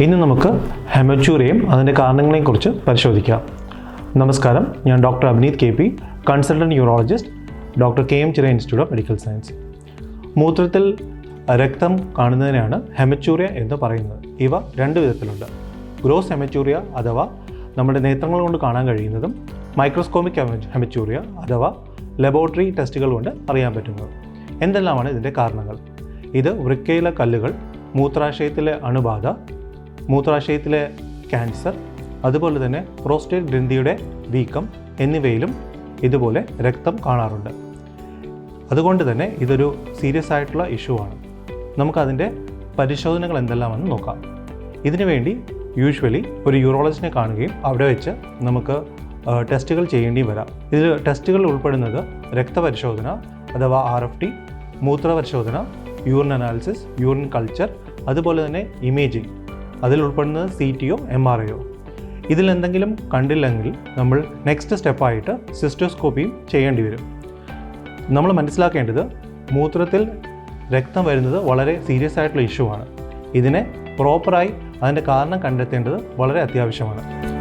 ഇന്ന് നമുക്ക് ഹെമച്ചൂറിയയും അതിന്റെ കാരണങ്ങളെയും കുറിച്ച് പരിശോധിക്കാം. നമസ്കാരം ഞാൻ doctor Abhineeth K P consultant urologist doctor K M Chira institute of medical science. മൂത്രത്തിൽ രക്തം കാണുന്നതിനാണ് ഹെമച്ചൂറിയ എന്ന് പറയുന്നത്. ഇവ രണ്ട് വിധത്തിലുണ്ട്. ഗ്രോസ് ഹെമച്ചൂറിയ അഥവാ നമ്മുടെ നേത്രങ്ങൾ കൊണ്ട് കാണാൻ കഴിയുന്നതും മൈക്രോസ്കോമിക് ഹെമച്ചൂറിയ അഥവാ ലബോറട്ടറി ടെസ്റ്റുകൾ കൊണ്ട് അറിയാൻ പറ്റുന്നത്. എന്തെല്ലാമാണ് ഇതിന്റെ കാരണങ്ങൾ? ഇത് വൃക്കയിലെ കല്ലുകൾ മൂത്രാശയത്തിലെ അണുബാധ മൂത്രാശയത്തിലെ ക്യാൻസർ അതുപോലെ തന്നെ പ്രോസ്റ്റേറ്റ് ഗ്രന്ഥിയുടെ വീക്കം എന്നിവയിലും ഇതുപോലെ രക്തം കാണാറുണ്ട്. അതുകൊണ്ട് തന്നെ ഇതൊരു സീരിയസ് ആയിട്ടുള്ള ഇഷ്യൂ ആണ്. നമുക്കതിന്റെ പരിശോധനകൾ എന്തെല്ലാമെന്ന് നോക്കാം. ഇതിനുവേണ്ടി യൂഷ്വലി ഒരു യൂറോളജിനെ കാണുകയും അവിടെ വെച്ച് നമുക്ക് ടെസ്റ്റുകൾ ചെയ്യേണ്ടിയും വരാം. ഇതിൽ ടെസ്റ്റുകൾ ഉൾപ്പെടുന്നത് രക്തപരിശോധന അഥവാ ആർ എഫ് ടി മൂത്രപരിശോധന യൂറിൻ അനാലിസിസ് യൂറിൻ കൾച്ചർ അതുപോലെ തന്നെ ഇമേജിംഗ് അതിൽ ഉൾപ്പെടുന്നത് C T O M R O ഇതിൽ എന്തെങ്കിലും കണ്ടില്ലെങ്കിൽ നമ്മൾ നെക്സ്റ്റ് സ്റ്റെപ്പായിട്ട് സിസ്റ്റോസ്കോപ്പിയും ചെയ്യേണ്ടി വരും. നമ്മൾ മനസ്സിലാക്കേണ്ടത് മൂത്രത്തിൽ രക്തം വരുന്നത് വളരെ സീരിയസ് ആയിട്ടുള്ള ഇഷ്യൂ ആണ്. ഇതിനെ പ്രോപ്പറായി അതിന്റെ കാരണം കണ്ടെത്തേണ്ടത് വളരെ അത്യാവശ്യമാണ്.